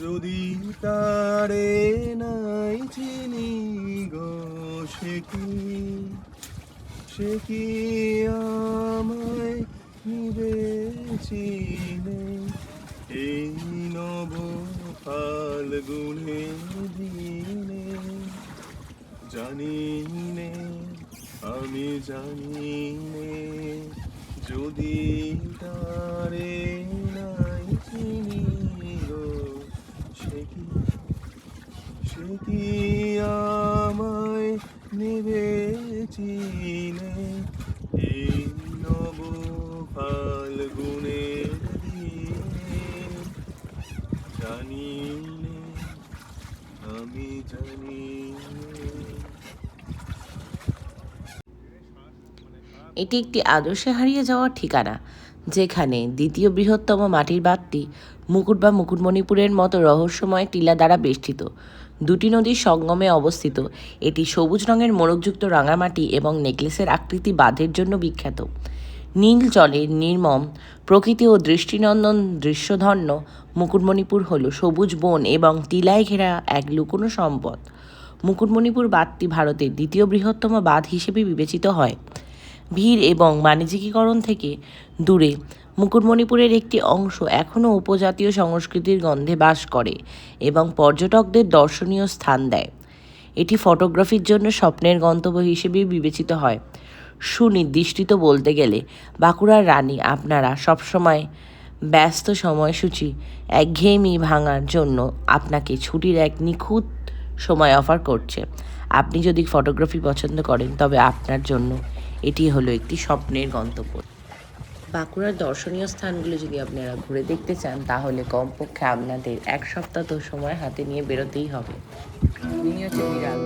যদি তারে নাই চিনি গো, সে কি? সে কি আমায় নিবে চিনে? এই নব ফাল্গুনে দিনে জানি নে আমি জানি নে যদি তারে কি আমায় এটি একটি আদর্শে হারিয়ে যাওয়ার ঠিকানা, যেখানে দ্বিতীয় বৃহত্তম মাটির বাঁধটি মুকুট বা মুকুটমণিপুরের মতো রহস্যময় টিলা দ্বারা বেষ্টিত। দুটি নদীর সঙ্গমে অবস্থিত। এটি সবুজ রঙের মোড়কযুক্ত রাঙামাটি এবং নেকলেসের আকৃতি বাঁধের জন্য বিখ্যাত। নীল জলের নির্মম প্রকৃতি ও দৃষ্টিনন্দন দৃশ্যধন্য মুকুটমণিপুর হল সবুজ বন এবং টিলায় ঘেরা এক লুকোনো সম্পদ। মুকুটমণিপুর বাঁধটি ভারতের দ্বিতীয় বৃহত্তম বাঁধ হিসেবে বিবেচিত হয়। ভিড় এবং বাণিজ্যিকীকরণ থেকে দূরে মুকুটমণিপুরের একটি অংশ এখনও উপজাতীয় সংস্কৃতির গন্ধে বাস করে এবং পর্যটকদের দর্শনীয় স্থান দেয়। এটি ফটোগ্রাফির জন্য স্বপ্নের গন্তব্য হিসেবে বিবেচিত হয়। সুনির্দিষ্টিত বলতে গেলে, বাঁকুড়ার রানী আপনারা সবসময় ব্যস্ত সময়সূচি একঘেয়েমি ভাঙার জন্য আপনাকে ছুটির এক নিখুঁত সময় অফার করছে। আপনি যদি ফটোগ্রাফি পছন্দ করেন, তবে আপনার জন্য এটি হলো একটি স্বপ্নের গন্তব্য। বাঁকুড়ার দর্শনীয় স্থানগুলো যদি আপনারা ঘুরে দেখতে চান, তাহলে কমপক্ষে আপনাদের এক সপ্তাহ তো সময় হাতে নিয়ে বেরোতেই হবে। হচ্ছে বিড়াল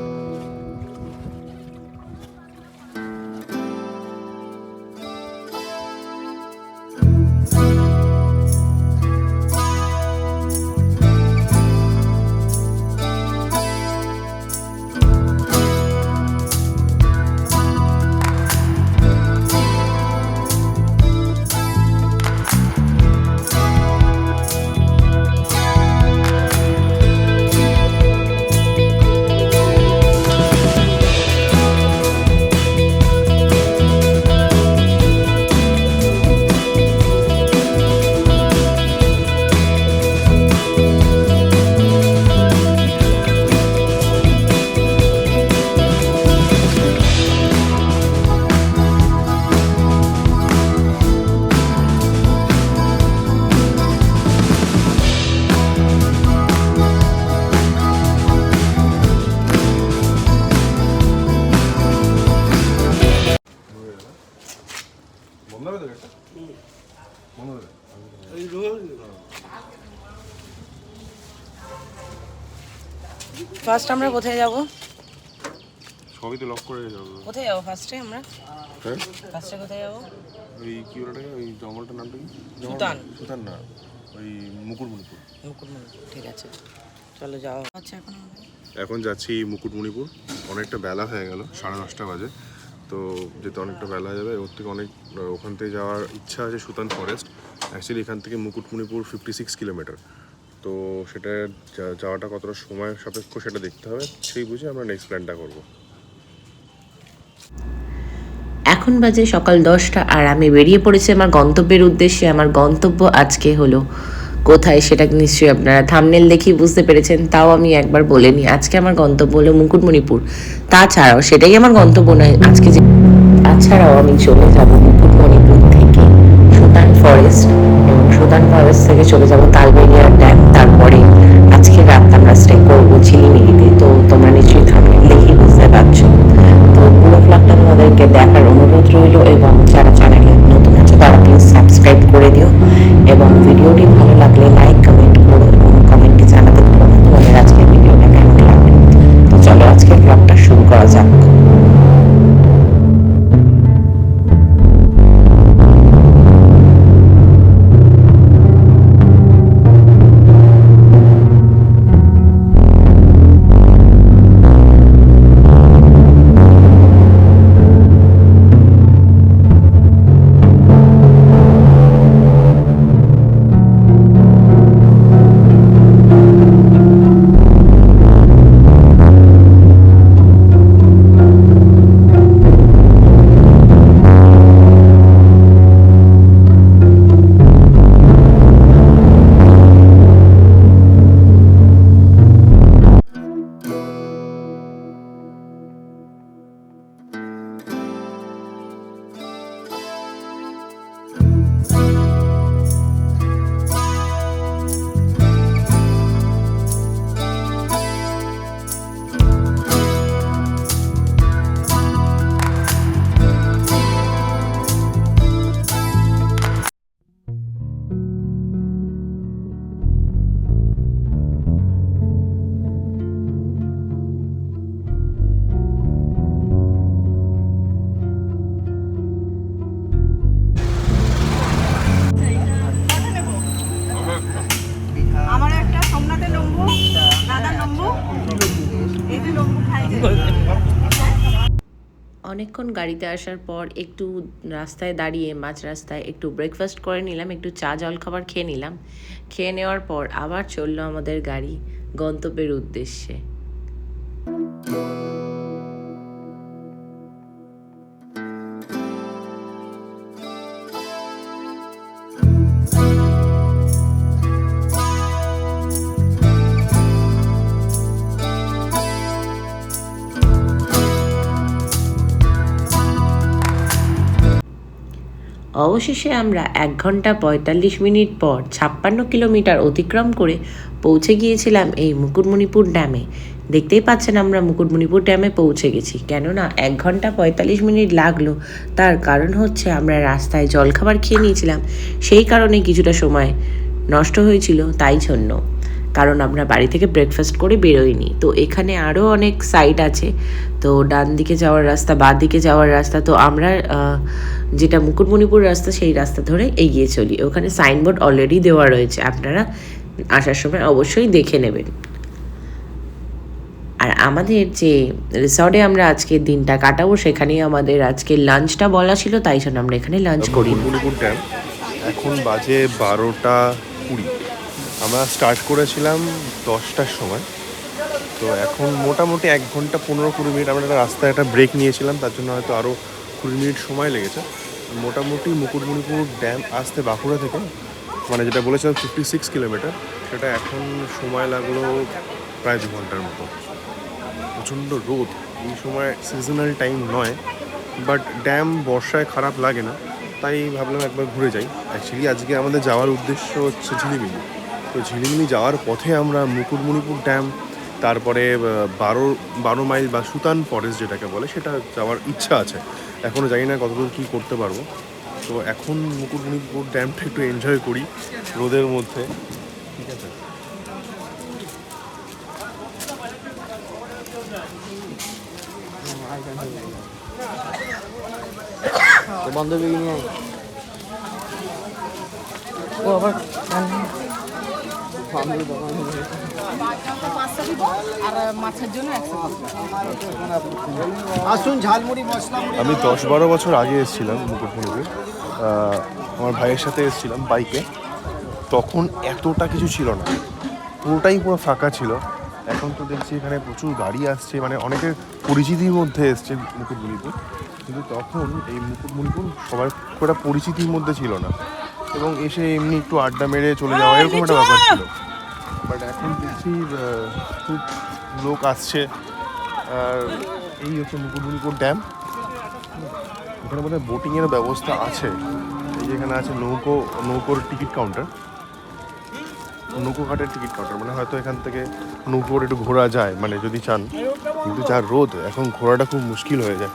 তো গেটটা বন্ধ হবে ফার্স্ট আমরা কোথায় যাব? সবই তো লক করে যাবে। কোথায় যাব ফার্স্টে আমরা? হ্যাঁ? ফার্স্টে কোথায় যাব? ওই কি ওটাকে? ওই জঙ্গলটার নামটা কি? সুতান। সুতান না ওই মুকুটমণিপুর। মুকুটমণিপুর ঠিক আছে। চলো যাওয়া আচ্ছা এখন এখন যাচ্ছি মুকুটমণিপুর। অনেকটা বেলা হয়ে গেল সাড়ে দশটা বাজে। তো যেতে অনেকটা বেলা হয়ে যাবে। ওর থেকে অনেক ওখান থেকে যাওয়ার ইচ্ছা আছে সুতান ফরেস্ট অ্যাকচুয়ালি এখান থেকে মুকুটমণিপুর ফিফটি সিক্স কিলোমিটার তো সেটা যাওয়াটা কতটা সময় সাপেক্ষ সেটা দেখতে হবে। সেই বুঝে আমরা নেক্সট প্ল্যানটা করব। এখন বাজে সকাল দশটা আর আমি বেরিয়ে পড়েছি আমার গন্তব্যের উদ্দেশ্যে। আমার গন্তব্য আজকে হলো কোথায় সেটা নিশ্চয়ই আপনারা থামনেল দেখেই বুঝতে পেরেছেন, তাও আমি একবার বলে নিই, আজকে আমার গন্তব্য হলো মুকুটমণিপুর। তাছাড়াও সেটাই আমার গন্তব্য নয়, আজকে যে তাছাড়াও আমি চলে যাব মুকুটমণিপুর থেকে সুতান ফরেস্ট এবং সুতান ফরেস্ট থেকে চলে যাব তালবেরিয়া ড্যাম তারপরে আজকে রাত আমরা স্টে করব ঝিলিমিলিতে। তো তোমরা নিশ্চয়ই থামনেল দেখেই বুঝতে পারছ। তো পুরো ফ্ল্যাগটা তোমাদেরকে দেখার অনুরোধ রইল এবং যারা প্লিজ সাবস্ক্রাইব করে দিও এবং ভিডিওটি ভালো লাগলে লাইক, কমেন্ট করো এবং কমেন্টে জানাতে ভুলো না তোমাদের আজকের ভিডিওটা কেমন লাগবে। তো চলো আজকের ব্লগটা শুরু করা যাক। অনেকক্ষণ গাড়িতে আসার পর একটু রাস্তায় দাঁড়িয়ে, মাঝ রাস্তায় একটু ব্রেকফাস্ট করে নিলাম, একটু চা জল খাবার খেয়ে নিলাম। খেয়ে নেওয়ার পর আবার চলল আমাদের গাড়ি গন্তব্যের উদ্দেশ্যে। অবশেষে আমরা এক ঘণ্টা পঁয়তাল্লিশ মিনিট পর ছাপ্পান্ন কিলোমিটার অতিক্রম করে পৌঁছে গিয়েছিলাম এই মুকুটমণিপুর ড্যামে। দেখতেই পাচ্ছেন আমরা মুকুটমণিপুর ড্যামে পৌঁছে গেছি। কেননা এক ঘণ্টা পঁয়তাল্লিশ মিনিট লাগল, তার কারণ হচ্ছে আমরা রাস্তায় জলখাবার খেয়ে নিয়েছিলাম। সেই কারণে কিছুটা সময় নষ্ট হয়েছিল, তাই জন্য। কারণ আমরা বাড়ি থেকে ব্রেকফাস্ট করে বেরোইনি। তো এখানে আরও অনেক সাইট আছে। তো ডান দিকে যাওয়ার রাস্তা, বাঁ দিকে যাওয়ার রাস্তা, তো আমরা যেটা মুকুটমণিপুর রাস্তা, সেই রাস্তা ধরে এগিয়ে চলি। ওখানে সাইনবোর্ড অলরেডি দেওয়া রয়েছে। আপনারা আসার সময় অবশ্যই দেখে নেবেন। আর আমাদের যে রিসর্টে আমরা আজকের দিনটা কাটাবো, সেখানেই আমাদের আজকে লাঞ্চটা বলা ছিল, তাই জন্য আমরা এখানে লাঞ্চ করি এখন বাজে বারোটা কুড়ি। আমরা স্টার্ট করেছিলাম দশটার সময়। তো এখন মোটামুটি এক ঘণ্টা পনেরো কুড়ি মিনিট আমরা একটা রাস্তায় একটা ব্রেক নিয়েছিলাম, তার জন্য হয়তো আরও কুড়ি মিনিট সময় লেগেছে। মোটামুটি মুকুটমণিপুর ড্যাম আসতে বাঁকুড়া থেকে মানে যেটা বলেছিলাম ফিফটি সিক্স কিলোমিটার সেটা এখন সময় লাগল প্রায় দু ঘণ্টার মতো। প্রচণ্ড রোদ, এই সময় সিজনাল টাইম নয় বাট ড্যাম বর্ষায় খারাপ লাগে না, তাই ভাবলাম একবার ঘুরে যাই। অ্যাকচুয়ালি আজকে আমাদের যাওয়ার উদ্দেশ্য হচ্ছে ঝিলিমিলি। তো ঝিলিমিলি যাওয়ার পথে আমরা মুকুটমণিপুর ড্যাম, তারপরে বারো বারো মাইল বা সুতান ফরেস্ট যেটাকে বলে, সেটা যাওয়ার ইচ্ছা আছে। এখনও জানি না কতদূর কী করতে পারব। তো এখন মুকুটমণিপুর ড্যামটা একটু এনজয় করি রোদের মধ্যে। ঠিক আছে? মাছের জন্য একশো আমি দশ বারো বছর আগে এসেছিলাম মুকুটমণিপুর আমার ভাইয়ের সাথে এসেছিলাম বাইকে। তখন এতটা কিছু ছিল না। পুরোটাই পুরো ফাঁকা ছিল। এখন তো দেখছি এখানে প্রচুর গাড়ি আসছে। মানে অনেকের পরিচিতির মধ্যে এসছে মুকুটমণিপুর। কিন্তু তখন এই মুকুটমণিপুর সবার খুব একটা পরিচিতির মধ্যে ছিল না। এবং এসে এমনি একটু আড্ডা মেরে চলে যাওয়া এরকম একটা ব্যাপার ছিল। বাট এখন দেখছি খুব লোক আসছে। আর এই হচ্ছে মুকুটমণিপুর ড্যাম। এখানে মানে বোটিংয়ের ব্যবস্থা আছে। এই যে এখানে আছে নৌকো, নৌকোর টিকিট কাউন্টার। নৌকো ঘাটের টিকিট কাউন্টার মানে হয়তো এখান থেকে নৌকো একটু ঘোরা যায় মানে যদি চান। কিন্তু যা রোদ, এখন ঘোরাটা খুব মুশকিল হয়ে যায়।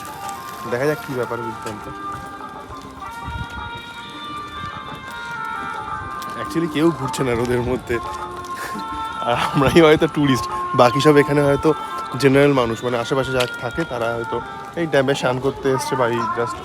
দেখা যাক কী ব্যাপার বৃত্তান্ত অ্যাকচুয়ালি কেউ ঘুরছে না রোদের মধ্যে। আমরাই হয়তো ট্যুরিস্ট বাকি সব এখানে হয়তো জেনারেল মানুষ মানে আশেপাশে যা থাকে তারা হয়তো এই ড্যামে স্নান করতে এসছে বা এই জাস্ট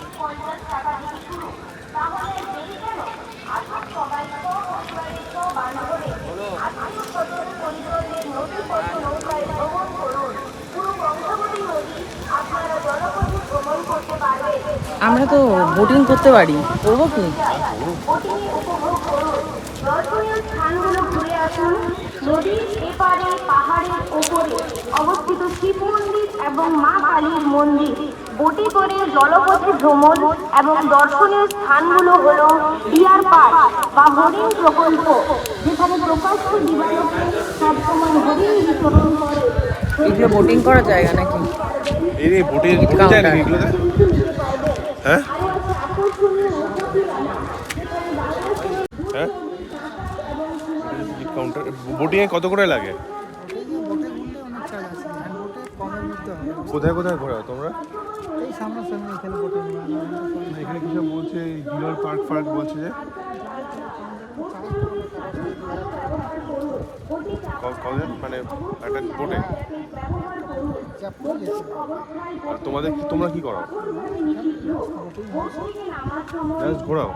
আমরা তো বোটিং করতে পারি। করব কি দর্শনীয় স্থানগুলো ঘুরে আসুন নদীর এপারে পাহাড়ের ওপরে অবস্থিত শিব মন্দির এবং মা কালীর মন্দির বোটে করে জলপথে ভ্রমণ এবং দর্শনীয় স্থানগুলো হলো ডিয়ার পার্ক বা হরিণ প্রকল্প যেখানে প্রকাশ্য দিবালোকে সবসময় হরিণ বিচরণ করে। এগুলো বোটিং করার জায়গা নাকি? এই বোটে হ্যাঁ? বোটিংয়ে কত করে লাগে? কোথায় কোথায় ঘোরাও তোমরা? এখানে কিছু বলছে হিলোর পার্ক ফার্ক বলছে যে? মানে একটা বোটে। আর তোমাদের তোমরা কি করো? ঘোরাও।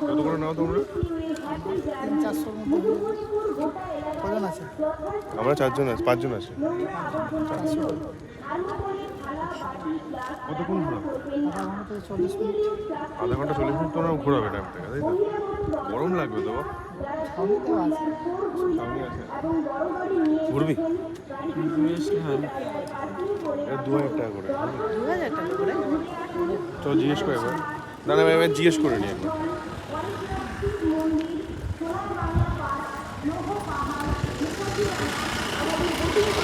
কত করে নাও তোমরা? আমরা চারজন আছি পাঁচজন আছি। কতক্ষণ ঘোরাবো? আধা ঘণ্টা চল্লিশ মিনিট আধা ঘণ্টা চল্লিশ মিনিট তো ঘোরাবে ড্যাম থেকে তাই তো? গরম লাগবে তো ঘুরবি? দু হাজার টাকা করে। দু হাজার টাকা করে? চল জিজ্ঞেস করে না না জিজ্ঞেস করে নি একবার দুটো জায়গা যাবে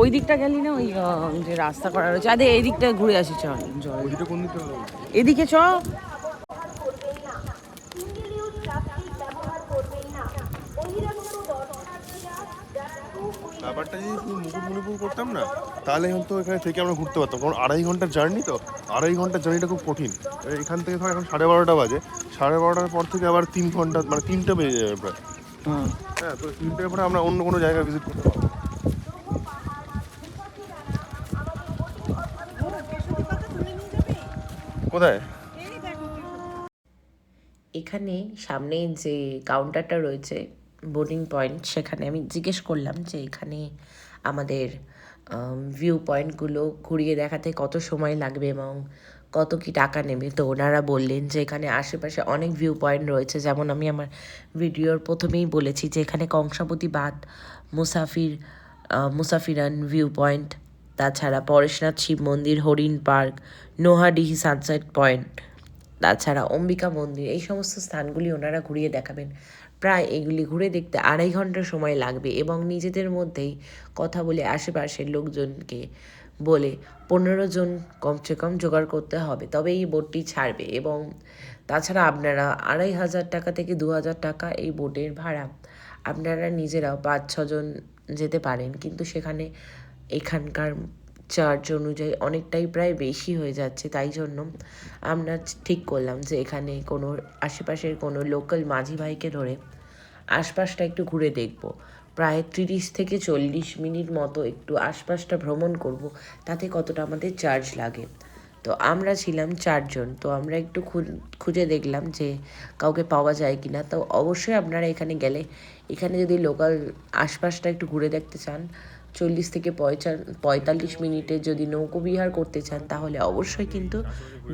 ওই দিকটা গেলি না? ওই যে রাস্তা করা রয়েছে। আরে এই দিকটা ঘুরে আসি চল জল। ওইটা কোন এদিকে চ। ব্যাপারটা যদি শুধু মুকুটমণিপুর করতাম না তাহলে হয়তো এখানে থেকে আমরা ঘুরতে পারতাম। কারণ আড়াই ঘণ্টার জার্নি তো। আড়াই ঘণ্টার জার্নিটা খুব কঠিন। এখান থেকে ধর এখন সাড়ে বারোটা বাজে। সাড়ে বারোটার পর থেকে আবার তিন ঘণ্টা মানে তিনটা বেজে যাবে প্রায়। হ্যাঁ তো তিনটের পরে আমরা অন্য কোনো জায়গায় ভিজিট করতে পারব। এখানে সামনে যে কাউন্টারটা রয়েছে বোর্ডিং পয়েন্ট সেখানে আমি জিজ্ঞেস করলাম যে এখানে আমাদের ভিউ পয়েন্টগুলো ঘুরিয়ে দেখাতে কত সময় লাগবে এবং কত কি টাকা নেবে? তো ওনারা বললেন যে এখানে আশেপাশে অনেক ভিউ পয়েন্ট রয়েছে। যেমন আমি আমার ভিডিওর প্রথমেই বলেছি যে এখানে কংসাবতী বাঁধ, মুসাফির মুসাফিরান ভিউ পয়েন্ট তাছাড়া পরেশনাথ শিব মন্দির, হরিণ পার্ক, নোহাডিহি সানসেট পয়েন্ট, তাছাড়া অম্বিকা মন্দির, এই সমস্ত স্থানগুলি ওনারা ঘুরিয়ে দেখাবেন। প্রায় এগুলি ঘুরে দেখতে আড়াই ঘণ্টা সময় লাগবে এবং নিজেদের মধ্যেই কথা বলে আশেপাশের লোকজনকে বলে পনেরো জন কমসে কম জোগাড় করতে হবে, তবে এই বোটটি ছাড়বে এবং তাছাড়া আপনারা আড়াই হাজার টাকা থেকে দু হাজার টাকা এই বোটের ভাড়া আপনারা নিজেরাও পাঁচ ছজন যেতে পারেন, কিন্তু সেখানে এখানকার চার্জ অনুযায়ী অনেকটাই প্রায় বেশি হয়ে যাচ্ছে, তাই জন্য আমরা ঠিক করলাম যে এখানে কোনো আশেপাশের কোনো লোকাল মাঝি ভাইকে ধরে আশপাশটা একটু ঘুরে দেখব। প্রায় তিরিশ থেকে চল্লিশ মিনিট মতো একটু আশপাশটা ভ্রমণ করব, তাতে কতটা আমাদের চার্জ লাগে। তো আমরা ছিলাম চারজন, তো আমরা একটু খুঁজে দেখলাম যে কাউকে পাওয়া যায় কি না তো অবশ্যই আপনারা এখানে গেলে, এখানে যদি লোকাল আশপাশটা একটু ঘুরে দেখতে চান চল্লিশ থেকে পঁয়তাল্লিশ মিনিটে যদি নৌকোবিহার করতে চান, তাহলে অবশ্যই কিন্তু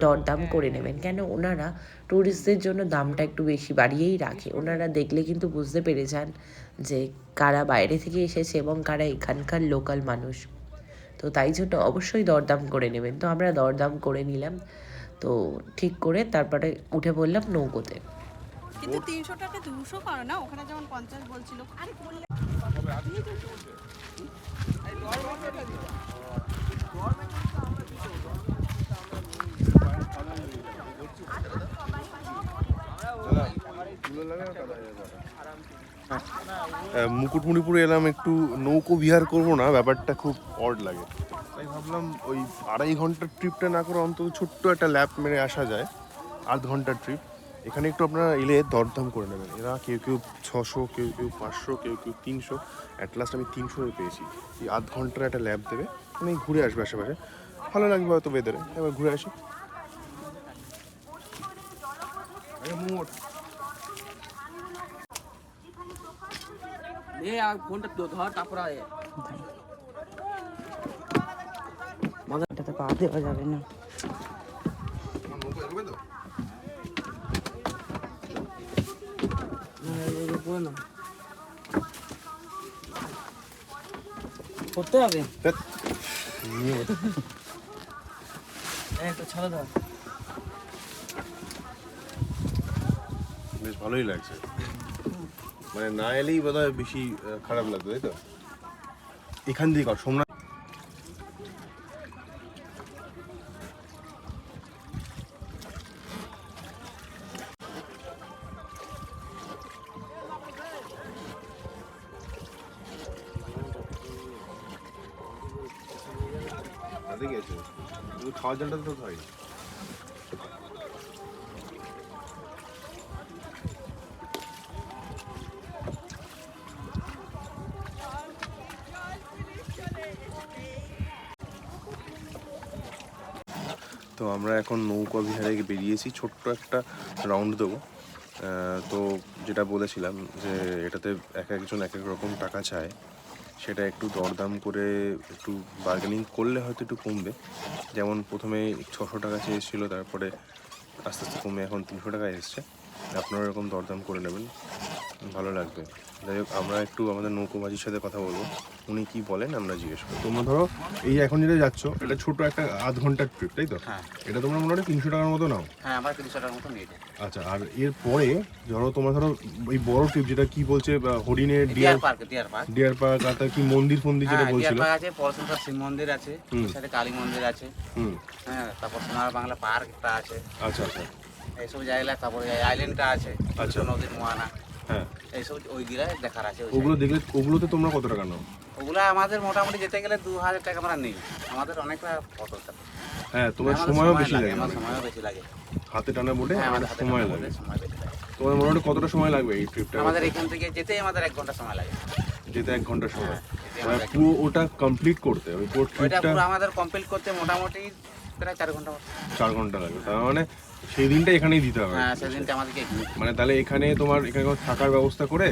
দরদাম করে নেবেন। কেন? ওনারা ট্যুরিস্টদের জন্য দামটা একটু বেশি বাড়িয়েই রাখে। ওনারা দেখলে কিন্তু বুঝতে পেরে যান যে কারা বাইরে থেকে এসেছে এবং কারা এখানকার লোকাল মানুষ। তো তাই জন্য অবশ্যই দরদাম করে নেবেন। তো আমরা দরদাম করে নিলাম। তো ঠিক করে তারপরে উঠে পড়লাম নৌকোতে। কিন্তু তিনশো টাকা দুশো করো না? ওখানে যেমন পঞ্চাশ বলছিল। আরে মুকুটমণিপুরে এলাম একটু নৌকো বিহার করব না, ব্যাপারটা খুব অড লাগে। তাই ভাবলাম ওই আড়াই ঘণ্টার ট্রিপটা না করে অন্তত ছোট্ট একটা ল্যাপ মেরে আসা যায়, আধ ঘণ্টার ট্রিপ এখানে একটু আপনারা এলে দরদাম করে নেবেন। এরা কেউ কেউ ছশো কেউ কেউ পাঁচশো কেউ কেউ তিনশো। অ্যাট লাস্ট আমি তিনশো পেয়েছি। এই আধ ঘণ্টার একটা ল্যাব দেবে। মানে ঘুরে আসবে আশেপাশে। ভালো লাগবে হয়তো বেদারে এবার ঘুরে আসি। তারপর পা দেওয়া যাবে না নৌকো এগোবে তো করে নাও করতে হবে ছাড়া দাও বেশ ভালোই লাগছে। মানে না এলেই বোধ হয় বেশি খারাপ লাগবে তাই তো? এখান দিয়ে কর সোমনাথ গেছে। খাওয়ার জলটা তো হয় তো আমরা এখন নৌকা বিহারে বেরিয়েছি। ছোট্ট একটা রাউন্ড দেবো। তো যেটা বলেছিলাম যে এটাতে এক একজন এক এক রকম টাকা চায়। সেটা একটু দরদাম করে একটু বার্গেনিং করলে হয়তো একটু কমবে। যেমন প্রথমে ছশো টাকা চেয়েছিল, তারপরে আস্তে আস্তে কমে এখন তিনশো টাকা এসছে। আপনারা এরকম দরদাম করে নেবেন। ভালো লাগবে। যাই হোক আমরা একটু আমাদের নৌকোবাজির সাথে কথা বলব। উনি কি বলেন আমরা জিজ্ঞেস করব। তোমরা ধরো এই এখন যেটা যাচ্ছ এটা ছোট একটা আধ ঘণ্টার ট্রিপ তাই তো? হ্যাঁ। এটা তোমরা মোটামুটি তিনশো টাকার মতো নাও। হ্যাঁ আমরা তিরিশশো টাকার মতো নিয়ে যাই আচ্ছা আর এর পরে ধরো তোমরা ধরো এই বড় ট্রিপ যেটা কি বলছে হরিণের deer park deer park deer park আর তার কি মন্দির ফন্দির যেটা হ্যাঁ ডিয়ার বলছিল পার্ক আছে পরশুরাম শিব মন্দির আছে সাথে কালী মন্দির আছে। হুম। হ্যাঁ তারপর সোনার বাংলা পার্ক একটা আছে। আচ্ছা আচ্ছা। এইসব জায়গা তারপরে আইল্যান্ডটা আছে আচ্ছা। নদীর মোয়ানা। হ্যাঁ। এইসব ওই গিরা দেখার আছে ওগুলো। দেখলে ওগুলোতে তোমরা কত টাকা নাও? ওগুলা আমাদের মোটামুটি যেতে গেলে দু হাজার টাকা আমরা নিই। আমাদের অনেকটা ফটো হ্যাঁ তোমার সময়ও বেশি লাগে আমার সময়ও বেশি লাগে। হাতে টানা বোটে হ্যাঁ সময় লাগে। সময় বেশি লাগে। তোমার মোটামুটি কতটা সময় লাগবে এই ট্রিপটা আমাদের এখান থেকে যেতেই আমাদের এক ঘণ্টা সময় লাগে। যেতে এক ঘণ্টা সময়। হ্যাঁ, যেতে মানে পুরো ওটা কমপ্লিট করতে ওই পুরো ট্রিপটা পুরো আমাদের কমপ্লিট করতে মোটামুটি প্রায় চার ঘণ্টা চার ঘণ্টা লাগবে। তার মানে সেই দিনটা এখানেই দিতে হবে। হ্যাঁ সেদিনটা আমাদেরকে মানে তাহলে এখানে তোমার এখানে থাকার ব্যবস্থা করে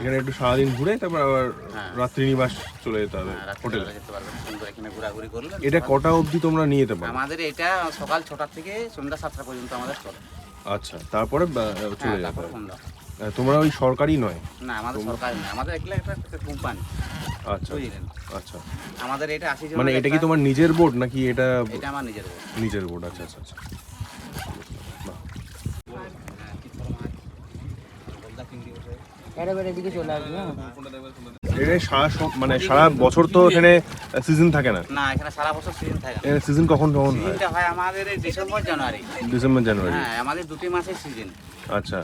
এখানে একটু সারাদিন ঘুরে তারপর আবার হ্যাঁ। রাত্রি নিবাস চলে যেতে হবে হ্যাঁ, হোটেলে। বেলা যেতে পারবেন সুন্দর এখানে ঘোরাঘুরি করলে এটা কটা অবধি তোমরা নিয়ে যেতে পারো আমাদের এটা সকাল ছটার থেকে সন্ধ্যা সাতটা পর্যন্ত আমাদের চলে। আচ্ছা তারপরে চলে হ্যাঁ তোমরা ওই সরকারি নয়। না আমাদের সরকারি না আমাদের এগুলো একটা কোম্পানি আচ্ছা বুঝলেন আচ্ছা। আমাদের এটা আশি মানে এটা কি তোমার নিজের বোর্ড নাকি এটা এটা আমার নিজের বোর্ড নিজের বোর্ড আচ্ছা আচ্ছা আচ্ছা বাহ। হ্যাঁ, চিতল মাছ, গলদা চিংড়ি ওঠে। এখানে সারা সব- মানে সারা বছর তো এখানে সিজন থাকে না? না এখানে সারা বছর সিজন থাকে এখানে সিজন কখন কখন হয়? সিজনটা হয় আমাদের ডিসেম্বর জানুয়ারি ডিসেম্বর জানুয়ারি হ্যাঁ আমাদের দুটি মাসের সিজন আচ্ছা।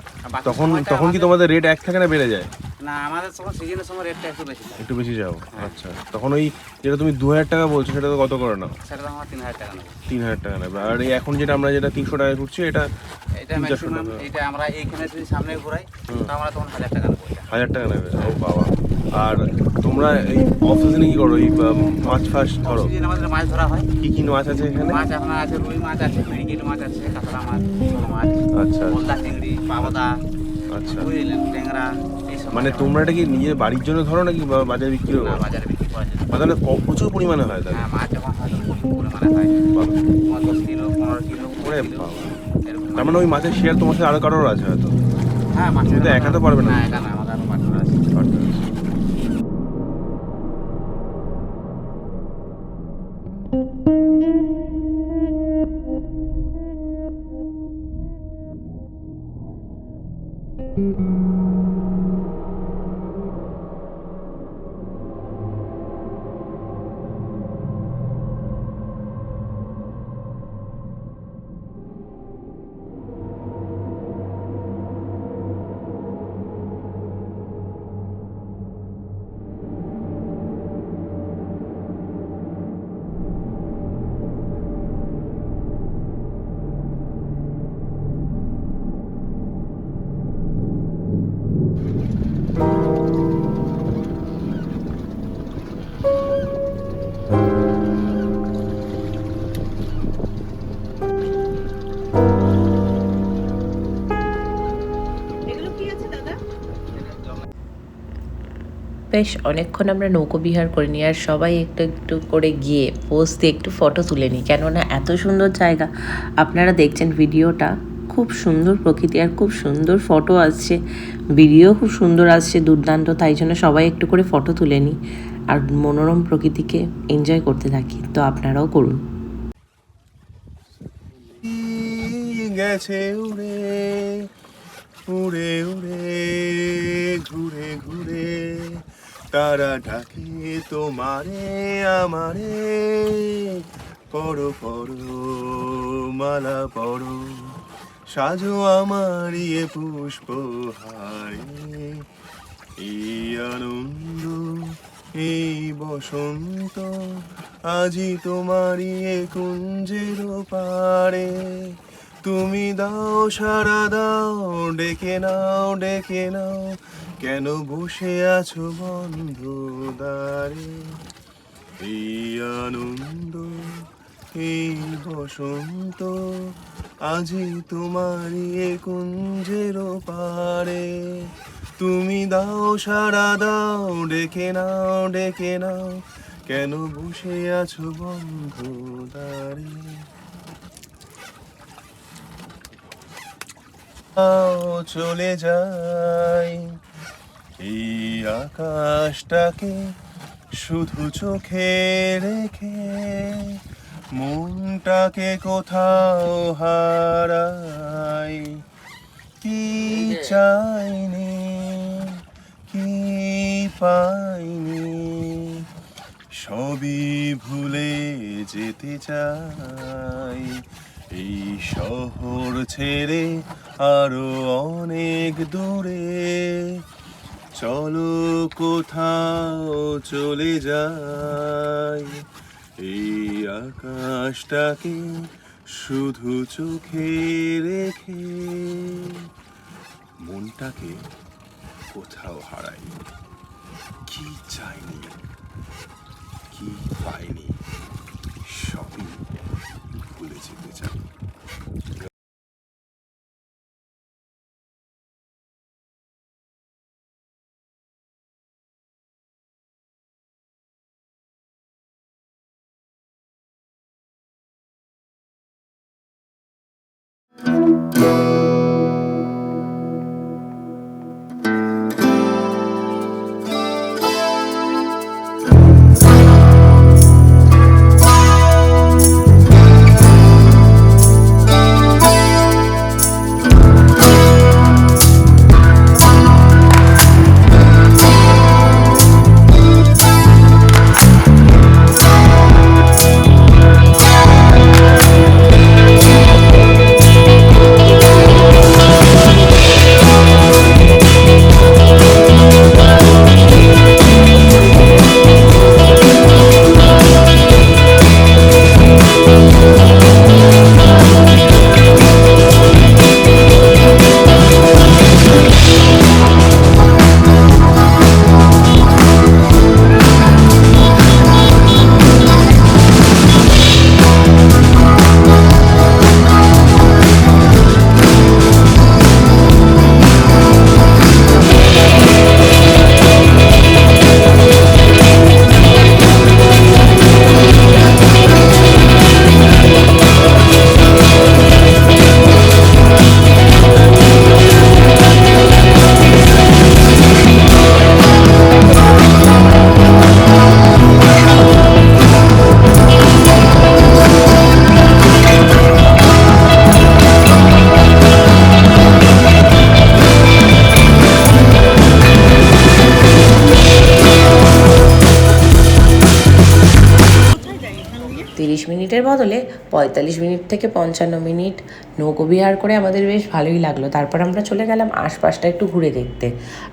তখন তখন কি তোমাদের রেট এক থাকে না বেড়ে যায়? না আমাদের তখন সিজনের সময় রেটটা একটু বেশি একটু বেশি যাও? আচ্ছা তখন ওই যেটা তুমি দু হাজার টাকা বলছো সেটা তো কত করে নাও? সেটা তো আমার তিন হাজার টাকা নেব। তিন হাজার টাকা নেবে। আর এই এখন যেটা আমরা যেটা তিনশো টাকা করছি এটা এটা ম্যাক্সিমাম এটা আমরা এইখানে যদি সামনে ঘুরাই তো আমরা তখন হাজার টাকা নেব হাজার টাকা নেবে। ও বাবা। আর তোমরা এই অফ সিজনে কি করো? এই মাছ ফাছ ধরো? আমাদের মাছ ধরা হয়। কি কি মাছ আছে এখানে? মাছ আপনার আছে রুই মাছ আছে মিরিগিল মাছ আছে কাতলা মাছ মাছ আচ্ছা গলদা চিংড়ি পাবদা আচ্ছা। বুঝলেন ট্যাংরা মানে তোমরা এটা কি নিজের বাড়ির জন্য ধরো নাকি বা- বাজারে বিক্রি করো? বাজারে বিক্রি করা যায় তাহলে প্রচুর পরিমাণে হয় তাহলে। হ্যাঁ মাছ যখন হয় প্রচুর পরিমাণে হয়। দশ কিলো পনেরো কিলো ওরে কুড়ি কিলো বাবা। এরকম তার মানে ওই মাছের শেয়ার তোমার সাথে আরও কারোর আছে হয়তো। হ্যাঁ মাছ তুমি একা তো পারবে না। না একা না। বেশ অনেকক্ষণ আমরা নৌকো বিহার করে নিই আর সবাই একটু একটু করে গিয়ে পোজ দিয়ে একটু ফটো তুলে নিই। কেননা এত সুন্দর জায়গা, আপনারা দেখছেন ভিডিওটা, খুব সুন্দর প্রকৃতি আর খুব সুন্দর ফটো আসছে। ভিডিও খুব সুন্দর আসছে, দুর্দান্ত, তাই জন্য সবাই একটু করে ফটো তুলে নিই আর মনোরম প্রকৃতিকে এনজয় করতে থাকি। তো আপনারাও করুন। গেছে উড়ে উড়ে উড়ে, ঘুরে ঘুরে। তারা ডাকে তোমারে, আমারে। পড়ো পড়ো, মালা পড়ো, সাজো আমার ইয়ে পুষ্প হারে। এই আনন্দ, এই বসন্ত, আজি তোমারই এ কুঞ্জের পারে তুমি দাও, সারা দাও, ডেকে নাও ডেকে নাও কেন বসে আছো বন্ধ দ্বারে? এই আনন্দ, এই বসন্ত, আজি তোমার এ কুঞ্জের পারে তুমি দাও সারা দাও, ডেকে নাও ডেকে নাও, কেন বসে আছো বন্ধ আও চলে যাই। এই আকাশটাকে শুধু চোখে রেখে মনটাকে কোথাও হারাই। কি চাইনি, কি পাইনি, সবই ভুলে যেতে চাই। এই শহর ছেড়ে আরও অনেক দূরে চলো কোথাও চলে যাই। এই আকাশটাকে শুধু চোখে রেখে মনটাকে কোথাও হারাই। কি চাইনি? কি পাইনি? সবই ভুলে যেতে চাই। পঁয়তাল্লিশ মিনিট থেকে পঞ্চান্ন মিনিট নৌকোবিহার করে আমাদের বেশ ভালোই লাগল। তারপর আমরা চলে গেলাম আশপাশটা একটু ঘুরে দেখতে।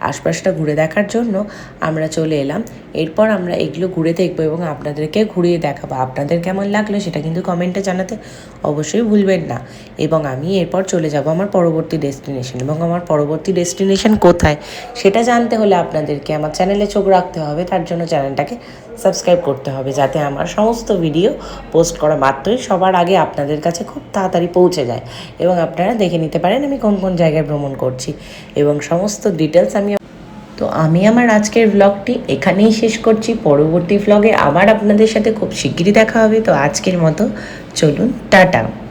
আশপাশটা ঘুরে দেখার জন্য আমরা চলে এলাম। এরপর আমরা এগুলো ঘুরে দেখব এবং আপনাদেরকে ঘুরিয়ে দেখাবো। আপনাদের কেমন লাগল সেটা কিন্তু কমেন্টে জানাতে অবশ্যই ভুলবেন না। এবং আমি এরপর চলে যাব আমার পরবর্তী ডেস্টিনেশন। এবং আমার পরবর্তী ডেস্টিনেশন কোথায় সেটা জানতে হলে আপনাদেরকে আমার চ্যানেলে চোখ রাখতে হবে। তার জন্য চ্যানেলটাকে সাবস্ক্রাইব করতে হবে যাতে আমার সমস্ত ভিডিও পোস্ট করা মাত্রই সবার আগে আপনাদের কাছে খুব তাড়াতাড়ি পৌঁছে যায় এবং আপনারা দেখে নিতে পারেন আমি কোন কোন জায়গায় ভ্রমণ করছি এবং সমস্ত ডিটেলস আমি তো আমি আমার আজকের ব্লগটি এখানেই শেষ করছি। পরবর্তী ব্লগে আবার আপনাদের সাথে খুব শিগগিরই দেখা হবে। তো আজকের মতো চলুন, টাটা।